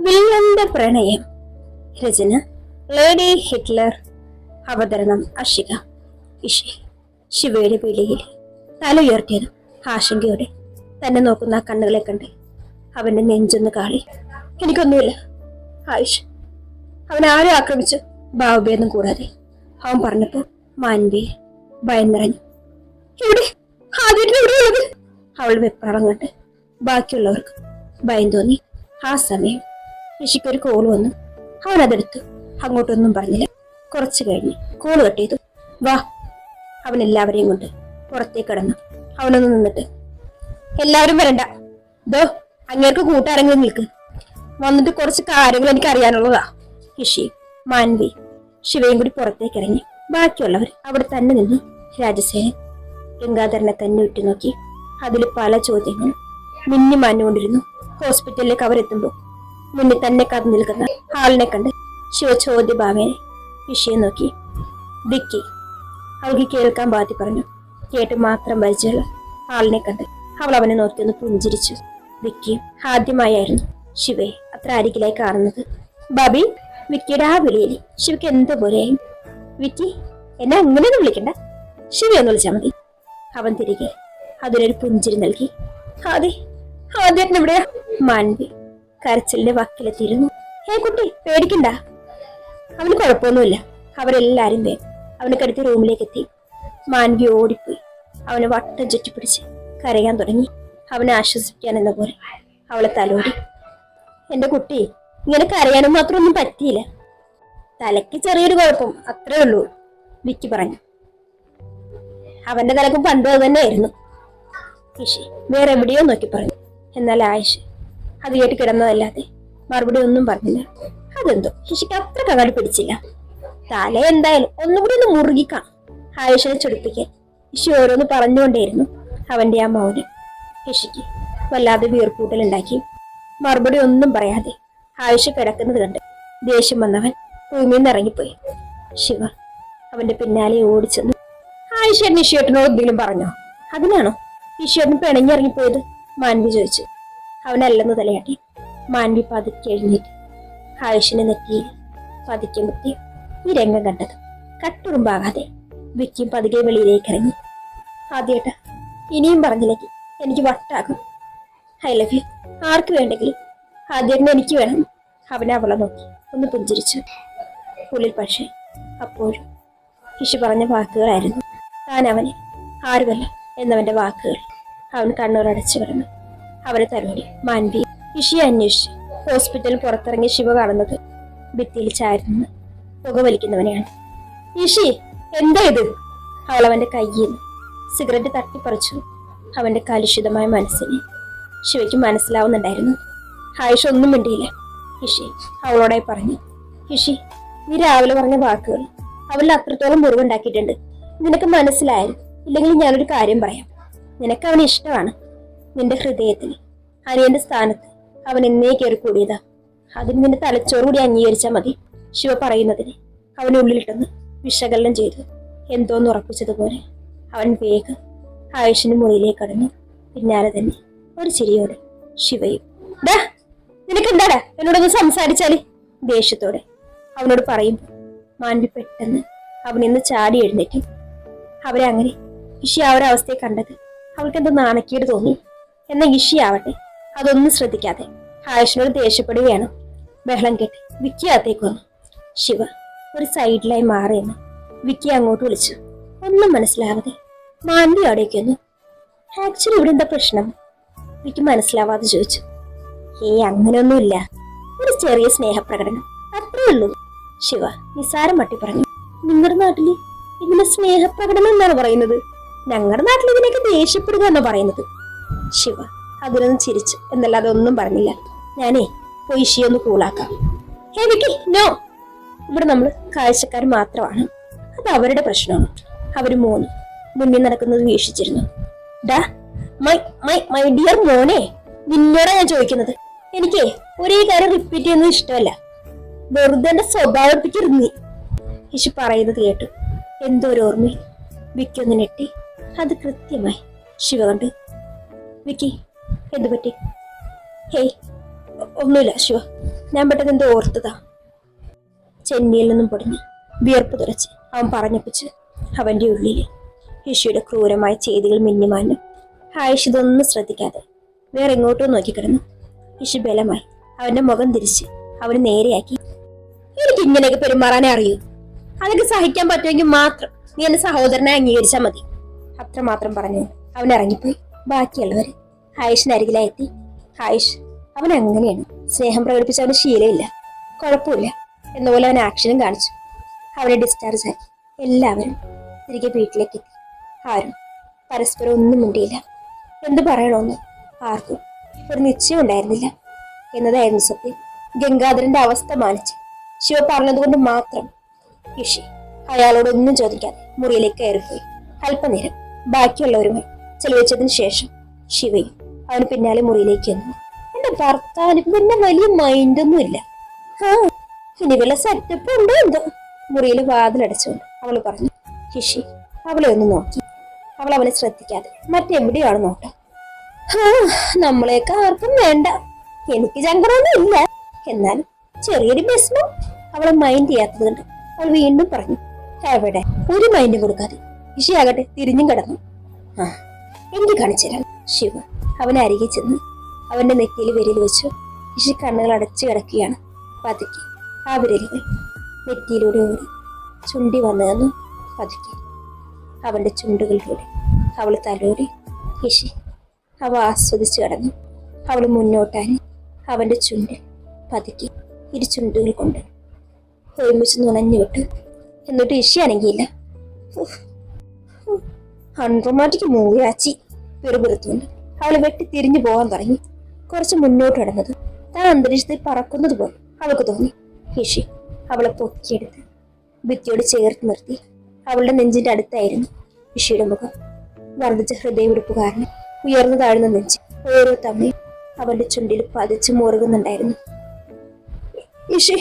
വില്ലന്റെ പ്രണയം. രചന lady Hitler. അവതരണം അഷിക. ഇഷി ശിവയുടെ പിടിയിൽ തലയുയർത്തിയത് ആശങ്കയോടെ. തന്നെ നോക്കുന്ന ആ കണ്ണുകളെ കണ്ട് അവന്റെ നെഞ്ചൊന്ന് കാളി. എനിക്കൊന്നുമില്ല. ആയിഷ് അവൻ ആരെ ആക്രമിച്ചു? ഭാവഭേദം കൂടാതെ. അവൻ പറഞ്ഞപ്പോ മാൻവി ഭയം നിറഞ്ഞു അവൾ വെപ്രാളം കണ്ട് ബാക്കിയുള്ളവർക്ക് ഭയം തോന്നി. ആ സമയം ഋഷിക്കൊരു കോൾ വന്നു. അവൻ അതെടുത്തു അങ്ങോട്ടൊന്നും പറഞ്ഞില്ല. കുറച്ചു കഴിഞ്ഞ് കോൾ കട്ട് ചെയ്തു വാ. അവൻ എല്ലാവരെയും കൊണ്ട് പുറത്തേക്ക് കടന്നു. അവനൊന്ന് നിന്നിട്ട് എല്ലാവരും വരണ്ട. ദോ അങ്ങേർക്ക് കൂട്ടാരെങ്കിലും നിൽക്ക്. വന്നിട്ട് കുറച്ച് കാര്യങ്ങൾ എനിക്ക് അറിയാനുള്ളതാ ഋഷി മാൻവി ശിവയും കൂടി പുറത്തേക്ക് ഇറങ്ങി. ബാക്കിയുള്ളവർ അവിടെ തന്നെ നിന്നു രാജസേനൻ ഗംഗാധരനെ തന്നെ ഉറ്റുനോക്കി അതിൽ പല ചോദ്യങ്ങളും മിന്നി മാഞ്ഞുകൊണ്ടിരുന്നു ഹോസ്പിറ്റലിലേക്ക് അവർ എത്തുമ്പോൾ മുന്നിൽ തന്നെ കടന്നു നിൽക്കുന്ന ആളിനെ കണ്ട് ശിവ ചോദ്യഭാവേനെ വിഷയം നോക്കി. ദിക്കി അവൾക്ക് കേൾക്കാൻ ബാധ്യ പറഞ്ഞു. കേട്ട് മാത്രം പരിചയമുള്ള ആളിനെ കണ്ട് അവൾ അവനെ നോക്കി ഒന്ന് പുഞ്ചിരിച്ചു. വിക്കി ആദ്യമായായിരുന്നു ശിവയെ അത്ര അരികിലായി കാണുന്നത്. ബാബി വിക്കിയുടെ ആ വിളിയിൽ ശിവയ്ക്ക് എന്തോ പോലെയായി. വിക്കി എന്നെ അങ്ങനെയൊന്നും വിളിക്കണ്ട. ശിവ ഒന്ന് വിളിച്ചാൽ മതി. അവൻ തിരികെ അതിനൊരു പുഞ്ചിരി നൽകി. അതെ ആദ്യം ഇവിടെയാ മാൻവി. കരച്ചിലിന്റെ വക്കിലെത്തിയിരുന്നു. ഹേ കുട്ടി പേടിക്കണ്ട. അവന് കുഴപ്പമൊന്നുമില്ല. അവരെല്ലാരും വേഗം അവനെ കടുത്ത് റൂമിലേക്ക് എത്തി മാൻവി ഓടിപ്പോയി. അവനെ വട്ടം ചുറ്റിപ്പിടിച്ച് കരയാൻ തുടങ്ങി. അവനെ ആശ്വസിപ്പിക്കാൻ എന്ന പോലെ അവളെ തലോടി. എന്റെ കുട്ടി ഇങ്ങനെ കരയാനും മാത്രം ഒന്നും പറ്റിയില്ല. തലയ്ക്ക് ചെറിയൊരു കുഴപ്പം അത്രേ ഉള്ളൂ വിക്കി പറഞ്ഞു. അവന്റെ തലക്ക് പണ്ട് അത് തന്നെയായിരുന്നു ഋഷി വേറെ എവിടെയോ നോക്കി പറഞ്ഞു എന്നാൽ ആയിഷ് അത് കേട്ട് കിടന്നതല്ലാതെ മറുപടി ഒന്നും പറഞ്ഞില്ല. അതെന്തോ? ശിശിക്ക് അത്ര കങ്ങാട് പിടിച്ചില്ല. തല എന്തായാലും ഒന്നുകൂടി ഒന്ന് മുറുകിക്കാം ആയിഷനെ ചൊടിപ്പിക്കാൻ ശിശു ഓരോന്ന് പറഞ്ഞുകൊണ്ടേയിരുന്നു അവന്റെ ആ മൗനം. ശിശിക്ക് വല്ലാതെ വീർപ്പൂട്ടലുണ്ടാക്കി മറുപടി ഒന്നും പറയാതെ ആയിഷ കിടക്കുന്നത് കണ്ട് ദേഷ്യം വന്നവൻ ഭൂമിയിൽ നിന്ന് ഇറങ്ങിപ്പോയി. ശിവ അവന്റെ പിന്നാലെ ഓടിച്ചെന്നു. ആയിഷേട്ടൻ ഇഷിയേട്ടനോട് എന്തെങ്കിലും പറഞ്ഞോ? അതിനാണോ ഇഷിയേട്ടൻ പിണങ്ങിറങ്ങിപ്പോയത് മാൻവി ചോദിച്ചു. അവനല്ലെന്ന് തലയാട്ടി മാൻവി പതുക്കെ എഴുന്നേറ്റ്. ആയുഷിനെ നെറ്റിയിൽ പതുക്കെ മുത്തി ഈ രംഗം കണ്ടത്. കട്ടുറുമ്പാകാതെ വിക്കിയും പതുക്കെ വെളിയിലേക്ക് ഇറങ്ങി. ആദ്യേട്ട ഇനിയും പറഞ്ഞില്ലെങ്കിൽ എനിക്ക് വട്ടാകും. I love you. ആർക്ക് വേണ്ടെങ്കിലും ആദ്യേട്ടനെ എനിക്ക് വേണം. അവനെ അവളെ നോക്കി ഒന്ന് പുഞ്ചിരിച്ചു. ഉള്ളിൽ പക്ഷേ അപ്പോഴും ഇഷു പറഞ്ഞ വാക്കുകളായിരുന്നു. താൻ അവനെ ആരുമല്ല എന്നവന്റെ വാക്കുകൾ. അവൻ കണ്ണൂരടച്ചു കിടന്നു അവനെ തലോടി മാൻവി വിഷയം അന്വേഷിച്ചു ഹോസ്പിറ്റലിൽ പുറത്തിറങ്ങിയ ശിവ കാണുന്നത് ഭിത്തിയിൽ ചാരുന്ന് പുക വലിക്കുന്നവനെയാണ്. ഇഷി എന്താ ഇത്? അവൾ അവന്റെ കയ്യിൽ സിഗരറ്റ് തട്ടിപ്പറിച്ചു. അവന്റെ കലുഷിതമായ മനസ്സിനെ ശിവയ്ക്ക് മനസ്സിലാവുന്നുണ്ടായിരുന്നു. ആയുഷ ഒന്നും മിണ്ടിയില്ല. ഇഷി അവളോടായി പറഞ്ഞു ഇഷി നീ രാവിലെ പറഞ്ഞ വാക്കുകൾ അവളിൽ അത്രത്തോളം മുറിവുണ്ടാക്കിയിട്ടുണ്ട്. നിനക്ക് മനസ്സിലായാലും ഇല്ലെങ്കിൽ ഞാനൊരു കാര്യം പറയാം. നിനക്ക് അവനെ ഇഷ്ടമാണ്. നിന്റെ ഹൃദയത്തിൽ അനിയന്റെ സ്ഥാനത്ത് അവൻ എന്നേ കയറി കൂടിയതാ അതിന് നിന്റെ തലച്ചോറ് കൂടി അംഗീകരിച്ചാൽ മതി ശിവ പറയുന്നതിന്. അവൻ ഉള്ളിലിട്ടെന്ന് വിശകലനം ചെയ്തു എന്തോന്ന് ഉറപ്പിച്ചതുപോലെ. അവൻ വേഗം ആയുഷിന് മുറിയിലേക്ക് കടന്നു. പിന്നാലെ തന്നെ ഒരു ചിരിയോടെ ശിവയും ഡാ നിനക്ക് എന്താടാ എന്നോടൊന്ന് സംസാരിച്ചാൽ? ദേഷ്യത്തോടെ അവനോട് പറയുമ്പോൾ മാൻവി പെട്ടെന്ന് അവനിന്ന് ചാടി എഴുന്നേറ്റു. അവരെ അങ്ങനെ ഇഷി ആ ഒരു അവസ്ഥയെ കണ്ടത് അവൾക്ക് എന്തോ നാണക്കേട് തോന്നി. എന്നാൽ ഇഷിയാവട്ടെ അതൊന്നും ശ്രദ്ധിക്കാതെ ആയുഷിനോട് ദേഷ്യപ്പെടുകയാണ്. ബഹളം കേട്ട് വിക്കി അകത്തേക്ക് വന്നു. ശിവ ഒരു സൈഡിലായി മാറിയെന്ന് വിക്കി അങ്ങോട്ട് വിളിച്ചു. ഒന്നും മനസ്സിലാവാതെ മാന്തി അവിടേക്ക് വന്നു. ആക്ച്വലി ഇവിടെ എന്താ പ്രശ്നം? വിക്കി മനസ്സിലാവാതെ ചോദിച്ചു. ഏയ് അങ്ങനെയൊന്നുമില്ല. ഒരു ചെറിയ സ്നേഹപ്രകടനം. അത്രേ ഉള്ളൂ. ശിവ നിസാരം മട്ടി പറഞ്ഞു. നിങ്ങളുടെ നാട്ടിൽ ഇതിന് സ്നേഹപ്രകടനം എന്നാണ് പറയുന്നത്? ഞങ്ങളുടെ നാട്ടിൽ ഇതിനൊക്കെ ദേഷ്യപ്പെടുക എന്നാണ് പറയുന്നത്? ശിവ. അതിനൊന്ന് ചിരിച്ചു. എന്നല്ലാതെ ഒന്നും പറഞ്ഞില്ല. ഞാനേ പോയി ഷീയൊന്ന് കൂളാക്കാം. ഹേ വിക്കി നോ. ഇവിടെ നമ്മൾ കാഴ്ചക്കാർ മാത്രമാണ്. അത് അവരുടെ പ്രശ്നമാണ്. അവർ മൂന്ന്. മുന്നിൽ നടക്കുന്നത് വീക്ഷിച്ചിരുന്നു. ഡാ മൈ മൈ മൈ ഡിയർ മോനെ നിന്നോടാ ഞാൻ ചോദിക്കുന്നത്. എനിക്ക് ഒരേ കാര്യം റിപ്പീറ്റ് ചെയ്യുന്നത് ഇഷ്ടമല്ല. വെറുതെ എന്റെ സ്വഭാവം എടുപ്പിച്ചിരുന്നി യേശു പറയുന്നത് കേട്ടു. എന്തോ ഒരു വിക്കൊന്ന് അത് കൃത്യമായി ശിവ കണ്ടു. വിക്കി എന്തു പറ്റി? ഹേയ് ഒന്നുമില്ല ശിവ. ഞാൻ പെട്ടെന്ന് എന്തോ ഓർത്തതാ. ചെന്നിയിൽ നിന്നും പൊടിഞ്ഞ് വിയർപ്പ് തുറച്ച് അവൻ പറഞ്ഞപ്പിച്ച് അവന്റെ ഉള്ളിൽ ഋഷിയുടെ ക്രൂരമായ ചെയ്തികൾ മിന്നിമാഞ്ഞു ആയിഷ് ഇതൊന്നും ശ്രദ്ധിക്കാതെ വേറെ എങ്ങോട്ടോ നോക്കിക്കിടന്നു. ഋഷി ബലമായി അവന്റെ മുഖം തിരിച്ച് അവന് നേരെയാക്കി. എനിക്ക് ഇങ്ങനെയൊക്കെ പെരുമാറാനേ അറിയൂ. അതൊക്കെ സഹിക്കാൻ പറ്റുമെങ്കിൽ മാത്രം നീ എന്റെ സഹോദരനെ അംഗീകരിച്ചാൽ മതി. അത്രമാത്രം പറഞ്ഞു അവൻ ഇറങ്ങിപ്പോയി. ബാക്കിയുള്ളവര് ഹായിഷിന് അരികിലായെത്തി ഹൈഷ് അവൻ അങ്ങനെയാണ്. സ്നേഹം പ്രകടിപ്പിച്ച അവന് ശീലമില്ല കുഴപ്പമില്ല എന്നപോലെ അവൻ ആക്ഷനും കാണിച്ചു. അവനെ ഡിസ്ചാർജ് ആയി. എല്ലാവരും തിരികെ വീട്ടിലേക്ക് എത്തി. ആരും പരസ്പരം ഒന്നും മിണ്ടിയില്ല. എന്ത് പറയണമെന്ന് ആർക്കും ഒരു നിശ്ചയം ഉണ്ടായിരുന്നില്ല. എന്നതായിരുന്നു സത്യം. ഗംഗാധരന്റെ അവസ്ഥ മാനിച്ച്. ശിവ പറഞ്ഞതുകൊണ്ട് മാത്രം ഋഷി അയാളോടൊന്നും ചോദിക്കാതെ മുറിയിലേക്ക് കയറിപ്പോയി. അല്പനേരം ബാക്കിയുള്ളവരുമായി ചെലവഴിച്ചതിന് ശേഷം ശിവയും അവന് പിന്നാലെ മുറിയിലേക്ക് വന്നു എന്റെ ഭർത്താവിന് പിന്നെ വലിയ മൈൻഡൊന്നും ഇല്ല. ആ ഇനി വല്ല സെറ്റപ്പ് ഉണ്ടോ എന്തോ? മുറിയിൽ വാതിലടച്ചുകൊണ്ട് അവൾ പറഞ്ഞു ഹിഷി അവളെ ഒന്ന് നോക്കി. അവൾ അവനെ ശ്രദ്ധിക്കാതെ മറ്റെവിടെയാണ് നോട്ടം? ആ നമ്മളെയൊക്കെ ആർക്കും വേണ്ട. എനിക്ക് ചങ്കറൊന്നും ഇല്ല. എന്നാലും ചെറിയൊരു ബിസിനോ അവളെ മൈൻഡ് ചെയ്യാത്തത് കൊണ്ട് അവൾ വീണ്ടും പറഞ്ഞു എവിടെ? ഒരു മൈൻഡ് കൊടുക്കാതെ. ഇഷയാകട്ടെ തിരിഞ്ഞും കിടന്നു. ആ എനിക്ക് കാണിച്ചു തരാം ശിവ അവനെ അരികെ ചെന്ന് അവന്റെ നെറ്റിയിൽ വിരൽ വെച്ചു ഇഷി കണ്ണുകൾ അടച്ചു കിടക്കുകയാണ്. പതുക്കെ ആ വിരലുകൾ നെറ്റിയിലൂടെ ഓടി ചുണ്ടി വന്നു പതുക്കി അവന്റെ ചുണ്ടുകളിലൂടെ അവൾ തലോടി ഇഷി അവ ആസ്വദിച്ചു കടന്നു. അവൾ മുന്നോട്ടാനി അവന്റെ ചുണ്ടിൽ പതുക്കി ഇരു ചുണ്ടുകൾ കൊണ്ട് ഒരുമിച്ച് നുണഞ്ഞു വിട്ടു. എന്നിട്ട് ഇഷി അനങ്ങിയില്ല. അൺറൊമാറ്റിക് മൂവിയാച്ചി പെറുപെറുത്തുകൊണ്ട് അവൾ വെട്ടി തിരിഞ്ഞു പോകാൻ തുടങ്ങി. കുറച്ച് മുന്നോട്ട് കിടന്നത് താൻ അന്തരീക്ഷത്തിൽ പറക്കുന്നത് പോലെ അവൾക്ക് തോന്നി. ഹിഷി അവളെ പൊക്കിയെടുത്ത് ഭിത്തിയോട് ചേർത്ത് നിർത്തി. അവളുടെ നെഞ്ചിന്റെ അടുത്തായിരുന്നു ഹിഷിയുടെ മുഖം. വർദ്ധിച്ച ഹൃദയമെടുപ്പ് കാരണം ഉയർന്നു താഴ്ന്ന നെഞ്ച് ഓരോ തവണയും അവളുടെ ചുണ്ടിൽ പതിച്ച് മുറുകുന്നുണ്ടായിരുന്നു. ഇഷി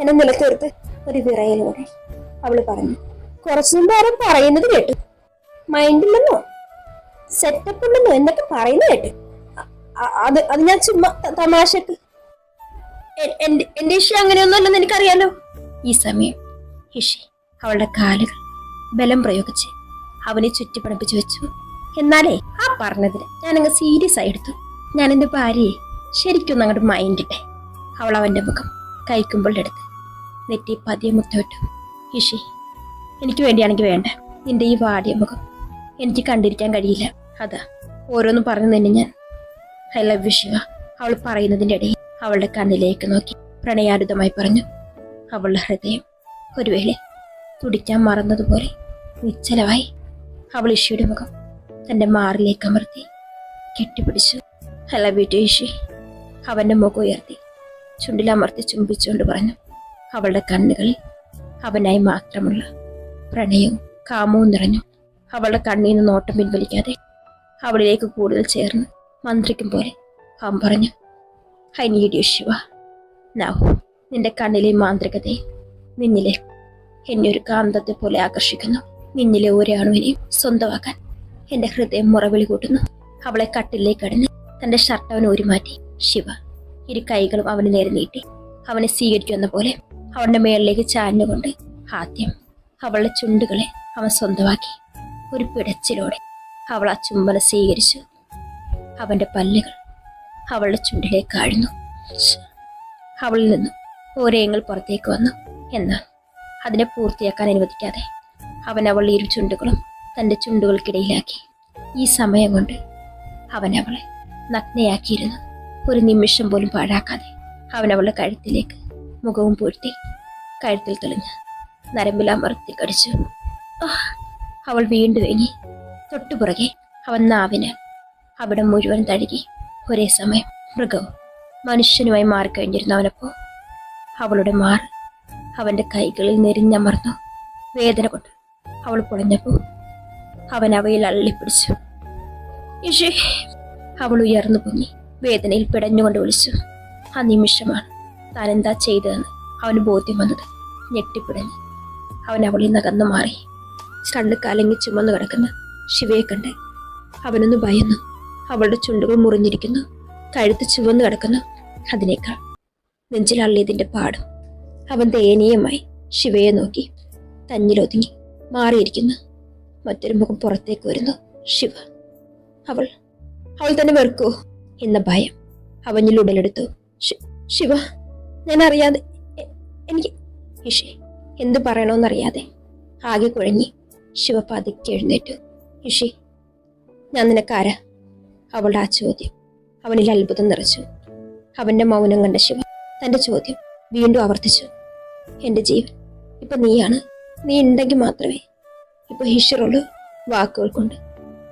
എന്നെ നിലത്തേർത്ത് ഒരു വിറയലോടെ അവൾ പറഞ്ഞു. കുറച്ചു മുമ്പ് ആരും പറയുന്നത് കേട്ടു. മൈൻഡില്ലെന്നോ സെറ്റപ്പ് ഉണ്ടെന്നോ എന്നൊക്കെ പറയുന്നു കേട്ടു. അത് അത് ഞാൻ ചുമ്മാ തമാശക്ക് എന്റെ എന്റെ അങ്ങനെയൊന്നുമല്ലെന്ന് എനിക്കറിയാലോ. ഈ സമയം ഇഷി അവളുടെ കാലുകൾ ബലം പ്രയോഗിച്ച് അവനെ ചുറ്റിപ്പണപ്പിച്ചു വെച്ചു. എന്നാലേ ആ പറഞ്ഞതിന് ഞാനങ്ങ് സീരിയസ് ആയി എടുത്തു. ഞാൻ എന്റെ ഭാര്യയെ ശരിക്കും അങ്ങോട്ട് മൈൻഡിട്ടെ അവൾ അവന്റെ മുഖം കൈക്കുമ്പോഴുടെ അടുത്ത് നെറ്റി പതിയെ മുത്തോട്ടു ഇഷി എനിക്ക് വേണ്ടിയാണെങ്കിൽ വേണ്ട. നിന്റെ ഈ വാടിയ മുഖം എനിക്ക് കണ്ടിരിക്കാൻ കഴിയില്ല. അതാ ഓരോന്നും പറഞ്ഞു തന്നെ ഞാൻ. I love you Shiva. അവൾ പറയുന്നതിന്റെ ഇടയിൽ അവളുടെ കണ്ണിലേക്ക് നോക്കി പ്രണയാരുതമായി പറഞ്ഞു. അവളുടെ ഹൃദയം ഒരു വേളെ തുടിക്കാൻ മറന്നതുപോലെ നിശ്ചലമായി അവൾ ഇഷിയുടെ മുഖം തന്റെ മാറിലേക്ക് അമർത്തി കെട്ടിപ്പിടിച്ചു. ഐ ലവ് ഇഷി അവന്റെ മുഖം ഉയർത്തി ചുണ്ടിലമർത്തി ചുംബിച്ചുകൊണ്ട് പറഞ്ഞു. അവളുടെ കണ്ണുകളിൽ അവനായി മാത്രമുള്ള പ്രണയവും കാമവും നിറഞ്ഞു അവളുടെ കണ്ണിൽ നിന്ന് നോട്ടം പിൻവലിക്കാതെ അവളിലേക്ക് കൂടുതൽ ചേർന്ന് മന്ത്രിക്കും പോലെ അവൻ പറഞ്ഞു I need you Shiva. Now നിന്റെ കണ്ണിലെ മാന്ത്രികതയെ നിന്നിലെ എന്നെ ഒരു കാന്തത്തെ പോലെ ആകർഷിക്കുന്നു. നിന്നിലെ ഒരാണുവിനെയും സ്വന്തമാക്കാൻ എന്റെ ഹൃദയം മുറവിളി കൂട്ടുന്നു. അവളെ കട്ടിലേക്ക് അടഞ്ഞ് തന്റെ ഷർട്ട് അവൻ ഊരിമാറ്റി. ശിവ ഇരു കൈകളും അവന് നേരെ നീട്ടി. അവനെ സ്വീകരിക്കുന്ന പോലെ അവളുടെ മേളിലേക്ക് ചാഞ്ഞുകൊണ്ട് ആദ്യം അവളുടെ ചുണ്ടുകളെ അവൻ സ്വന്തമാക്കി. ഒരു പിടച്ചിലോടെ അവൾ ആ ചുംബന സ്വീകരിച്ചു അവന്റെ പല്ലുകൾ അവളുടെ ചുണ്ടിലേക്ക് ആഴ്ന്നു. അവളിൽ നിന്നും ഓരയങ്ങൾ പുറത്തേക്ക് വന്നു എന്നാൽ അതിനെ പൂർത്തിയാക്കാൻ അനുവദിക്കാതെ അവൻ അവളുടെ ഇരു ചുണ്ടുകളും തന്റെ ചുണ്ടുകൾക്കിടയിലാക്കി ഈ സമയം കൊണ്ട് അവൻ അവളെ നഗ്നയാക്കിയിരുന്നു ഒരു നിമിഷം പോലും പാഴാക്കാതെ അവൻ അവളുടെ കഴുത്തിലേക്ക് മുഖവും പൂഴ്ത്തി കഴുത്തിൽ തെളിഞ്ഞ് നരമ്പിൽ അമർത്തി കടിച്ചു! അവൾ വീണ്ടും വേങ്ങി തൊട്ടുപുറകെ അവൻ നാവിന് അവിടെ മുഴുവൻ തഴുകി. ഒരേ സമയം മൃഗവും മനുഷ്യനുമായി മാറിക്കഴിഞ്ഞിരുന്നു അവനപ്പോ. അവളുടെ മാർ അവന്റെ കൈകളിൽ നെരിഞ്ഞമർന്നു. വേദന കൊണ്ട് അവൾ പൊളഞ്ഞപ്പോ അവൻ അവയിൽ അള്ളിപ്പിടിച്ചു. ഇഷേ അവൾ ഉയർന്നു പൊങ്ങി. വേദനയിൽ പിടഞ്ഞുകൊണ്ട് വിളിച്ചു. ആ നിമിഷമാണ് താൻ എന്താ ചെയ്തതെന്ന്? അവന് ബോധ്യം വന്നത് ഞെട്ടിപ്പിടഞ്ഞ്. അവൻ അവളിൽ നകന്നു മാറി. കണ്ണ് കലങ്ങി ചുമന്നു കിടക്കുന്ന ശിവയെ കണ്ട് അവനൊന്ന് ഭയന്നു അവളുടെ ചുണ്ടുകൾ മുറിഞ്ഞിരിക്കുന്നു. കഴുത്ത് ചുവന്നു കിടക്കുന്നു അതിനേക്കാൾ നെഞ്ചിലള്ളിയതിന്റെ പാടും. അവൻ ദയനീയമായി ശിവയെ നോക്കി തന്നിലൊതുങ്ങി മാറിയിരിക്കുന്നു. മറ്റൊരു മുഖം പുറത്തേക്ക് വരുന്നു ശിവ. അവൾ അവൾ തന്നെ വെറുക്കോ എന്ന ഭയം അവനിൽ ഉടലെടുത്തു. ശിവ ഞാൻ അറിയാതെ എനിക്ക് ഇഷേ എന്ത് പറയണമെന്നറിയാതെ ആകെ കുഴങ്ങി ശിവ എഴുന്നേറ്റു. ഋഷി ഞാൻ നിനക്കാര അവളുടെ ആ ചോദ്യം അവനിൽ അത്ഭുതം നിറച്ചു. അവന്റെ മൗനം കണ്ട ശിവ തന്റെ ചോദ്യം വീണ്ടും ആവർത്തിച്ചു. എന്റെ ജീവൻ ഇപ്പൊ നീയാണ്. നീ ഉണ്ടെങ്കിൽ മാത്രമേ ഇപ്പൊ ഹിഷറുള്ളൂ വാക്കുകൾ കൊണ്ട്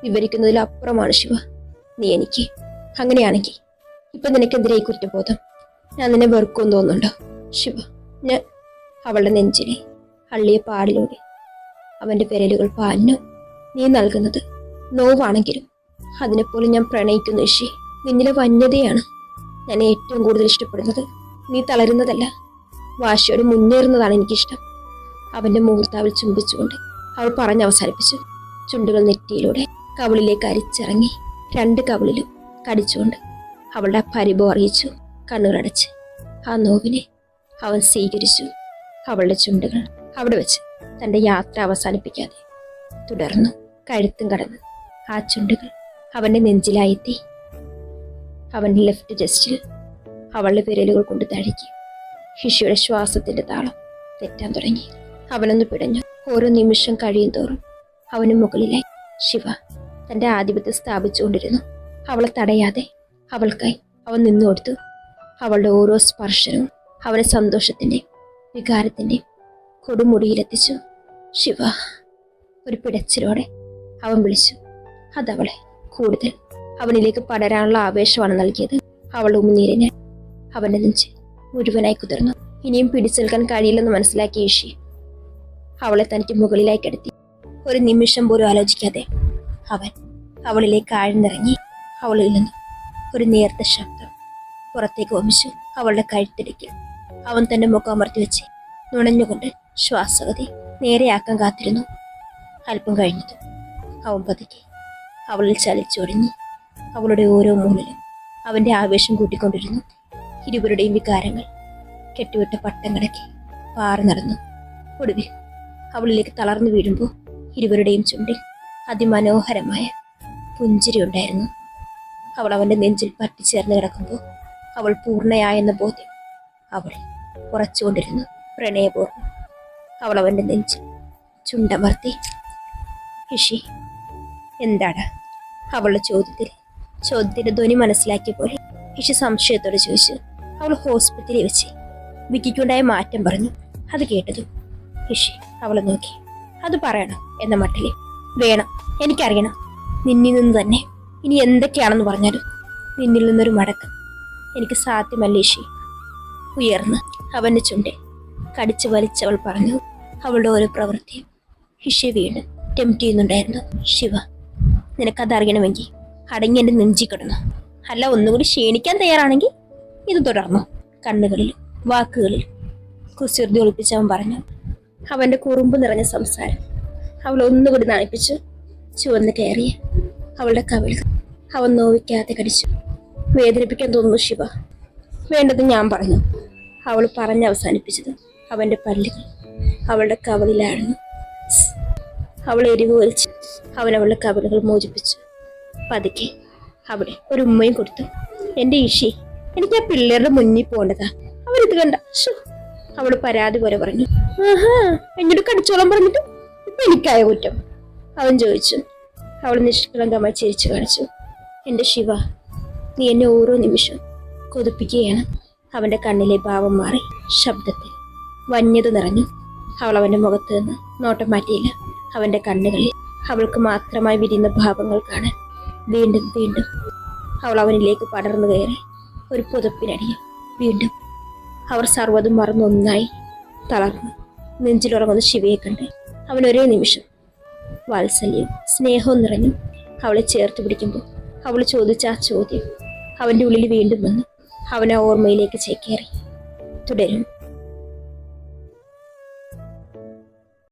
വിവരിക്കുന്നതിലപ്പുറമാണ് ശിവ. നീ എനിക്ക് അങ്ങനെയാണെങ്കിൽ ഇപ്പൊ നിനക്കെതിരെ ഈ കുറ്റബോധം? ഞാൻ നിന്നെ വെറുക്കുമെന്ന് തോന്നുന്നുണ്ടോ? ശിവ ഞാൻ അവളുടെ നെഞ്ചിനെ അള്ളിയ പാടിലൂടെ അവന്റെ വിരലുകൾ പാഞ്ഞു. നീ നൽകുന്നത് നോവാണെങ്കിലും അതിനെപ്പോലും ഞാൻ പ്രണയിക്കുന്നു ഋഷി നിന്നിലെ വന്യതയാണ് ഞാൻ ഏറ്റവും കൂടുതൽ ഇഷ്ടപ്പെടുന്നത്. നീ തളരുന്നതല്ല. വാശിയോട് മുന്നേറുന്നതാണ് എനിക്കിഷ്ടം. അവന്റെ മുഹൂർത്താവിൽ ചുംബിച്ചുകൊണ്ട് അവൾ പറഞ്ഞ് അവസാനിപ്പിച്ചു. ചുണ്ടുകൾ നെറ്റിയിലൂടെ കവിളിലേക്ക് അരിച്ചിറങ്ങി രണ്ട് കവിളിലും കടിച്ചുകൊണ്ട് അവളുടെ പരിഭവം അറിയിച്ചു. കണ്ണുകളടച്ച് ആ നോവിനെ അവൻ സ്വീകരിച്ചു. അവളുടെ ചുണ്ടുകൾ അവിടെ വെച്ച് തന്റെ യാത്ര അവസാനിപ്പിക്കാതെ. തുടർന്നു കഴുത്തും കടന്ന് ആ ചുണ്ടുകൾ അവന്റെ നെഞ്ചിലായെത്തി. അവന്റെ ലെഫ്റ്റ് ജസ്റ്റിൽ അവളുടെ വിരലുകൾ കൊണ്ട് തഴുകി ശിശുവിടെ ശ്വാസത്തിന്റെ താളം തെറ്റാൻ തുടങ്ങി. അവനൊന്ന് പിടഞ്ഞു. ഓരോ നിമിഷം കഴിയും തോറും അവന് മുകളിലായി ശിവ തന്റെ ആധിപത്യം സ്ഥാപിച്ചുകൊണ്ടിരുന്നു. അവളെ തടയാതെ അവൾക്കായി അവൻ നിന്നു കൊടുത്തു. അവളുടെ ഓരോ സ്പർശനവും അവനെ സന്തോഷത്തിന്റെയും വികാരത്തിന്റെയും കൊടുമുടിയിലെത്തിച്ചു. ശിവ ഒരു പിടച്ചിലോടെ അവൻ വിളിച്ചു. അതവളെ കൂടുതൽ അവനിലേക്ക് പടരാനുള്ള ആവേശമാണ് നൽകിയത്. അവൾ ഉമിനീരിന് അവന്റെ നെഞ്ച് മുഴുവനായി കുതിർന്നു. ഇനിയും പിടിച്ചു നിൽക്കാൻ കഴിയില്ലെന്ന് മനസ്സിലാക്കിയ ഈഷി അവളെ തനിക്ക് മുകളിലായി കിടത്തി. ഒരു നിമിഷം പോലും ആലോചിക്കാതെ അവൻ അവളിലേക്ക് ആഴ്ന്നിറങ്ങി അവളിൽ നിന്നും ഒരു നേർത്ത ശബ്ദം പുറത്തേക്ക് വമിച്ചു അവളുടെ കഴുത്തിടിക്കൽ അവൻ തന്റെ മുഖം അമർത്തി വെച്ച് നുണഞ്ഞുകൊണ്ട് ശ്വാസഗതി നേരെയാക്കാൻ കാത്തിരുന്നു. അല്പം കഴിഞ്ഞത് അവൻ പതുക്കെ അവളിൽ ചലിച്ചൊടിഞ്ഞു അവളുടെ ഓരോ മൂലിലും അവന്റെ ആവേശം കൂട്ടിക്കൊണ്ടിരുന്നു. ഇരുവരുടെയും വികാരങ്ങൾ കെട്ടുവിട്ട പട്ടം കിടക്കി പാറി നടന്നു. ഒടുവിൽ അവളിലേക്ക് തളർന്നു വീഴുമ്പോൾ ഇരുവരുടെയും ചുണ്ടിൽ അതിമനോഹരമായ പുഞ്ചിരി ഉണ്ടായിരുന്നു അവൾ അവന്റെ നെഞ്ചിൽ പറ്റിച്ചേർന്ന് കിടക്കുമ്പോൾ അവൾ പൂർണയായെന്ന ബോധ്യം അവൾ ഉറച്ചുകൊണ്ടിരുന്നു. പ്രണയപൂർവം. അവൾ അവന്റെ നെഞ്ചിൽ ചുണ്ടമർത്തി. ഋഷി എന്താണ് അവളുടെ ചോദ്യത്തിൽ? ചോദ്യത്തിന്റെ ധ്വനി മനസ്സിലാക്കിയ പോലെ. ഋഷി സംശയത്തോടെ ചോദിച്ചു. അവൾ ഹോസ്പിറ്റലിൽ വെച്ച് വിക്കിക്കുണ്ടായ മാറ്റം പറഞ്ഞു. അത് കേട്ടതും ഋഷി അവളെ നോക്കി. അത് പറയണം എന്ന മട്ടിൽ വേണം എനിക്കറിയണം. നിന്നിൽ നിന്ന് തന്നെ. ഇനി എന്തൊക്കെയാണെന്ന് പറഞ്ഞാലും നിന്നിൽ നിന്നൊരു മടക്കം. എനിക്ക് സാധ്യമല്ല ഋഷി. ഉയർന്ന് അവന്റെ ചുണ്ടെ കടിച്ചു വലിച്ചവൾ പറഞ്ഞു. അവളുടെ ഓരോ പ്രവൃത്തിയും. ഹിഷി വീണ് ടെംപ്റ്റ് ചെയ്യുന്നുണ്ടായിരുന്നു. ശിവ നിനക്കതറിയണമെങ്കിൽ അടങ്ങി എന്റെ നെഞ്ചി കിടന്നു. അല്ല ഒന്നുകൂടി ക്ഷീണിക്കാൻ തയ്യാറാണെങ്കിൽ ഇത് തുടർന്നു. കണ്ണുകളിൽ വാക്കുകളിൽ കുസൃതി ഒളിപ്പിച്ച് അവൻ പറഞ്ഞു. അവന്റെ കുറുമ്പ് നിറഞ്ഞ സംസാരം. അവൾ ഒന്നുകൂടി നാണിപ്പിച്ചു ചുവന്ന് കയറി അവളുടെ കവിൾ അവൻ നോവിക്കാതെ കടിച്ചു. വേദനിപ്പിക്കാൻ തോന്നുന്നു ശിവ. വേണ്ടത് ഞാൻ പറഞ്ഞു. അവൾ പറഞ്ഞ് അവസാനിപ്പിച്ചത് അവന്റെ പല്ലുകൾ അവളുടെ കവളിലായിരുന്നു അവൾ എരിവ് വലിച്ച് അവൻ അവളുടെ കവലുകൾ മോചിപ്പിച്ചു. പതുക്കെ അവിടെ ഒരു ഉമ്മയും കൊടുത്തു. എന്റെ ഇഷി എനിക്ക് ആ പിള്ളേരുടെ മുന്നിൽ പോകേണ്ടതാ. അവരിത് കണ്ട അവൾ പരാതി പോലെ പറഞ്ഞു. ആഹാ എന്നോട് കടിച്ചോളം പറഞ്ഞിട്ട് ഇപ്പൊ എനിക്കായ കുറ്റം. അവൻ ചോദിച്ചു. അവൾ നിഷ്കളങ്കമായി ചിരിച്ചു കാണിച്ചു. എന്റെ ശിവ നീ എന്നെ ഓരോ നിമിഷവും കൊതിപ്പിക്കുകയാണ്. അവന്റെ കണ്ണിലെ ഭാവം മാറി ശബ്ദത്തിൽ വന്യത നിറഞ്ഞു. അവൾ അവന്റെ മുഖത്ത് നിന്ന് നോട്ടം മാറ്റിയില്ല. അവന്റെ കണ്ണുകളിൽ അവൾക്ക് മാത്രമായി വിരിയുന്ന ഭാവങ്ങൾ കാണാൻ വീണ്ടും വീണ്ടും അവൾ അവനിലേക്ക് പടർന്നു കയറി ഒരു പുതപ്പിനടിയിൽ വീണ്ടും അവർ സർവതും മറന്ന് ഒന്നായി തളർന്നു. നെഞ്ചിലുറങ്ങുന്ന ശിവയെ കണ്ട് അവൻ ഒരേ നിമിഷം വാത്സല്യവും സ്നേഹവും നിറഞ്ഞു അവളെ ചേർത്ത് പിടിക്കുമ്പോൾ അവൾ ചോദിച്ച ആ ചോദ്യം അവന്റെ ഉള്ളിൽ വീണ്ടും വന്നു അവൻ ആ ഓർമ്മയിലേക്ക് ചേക്കേറി. തുടരും.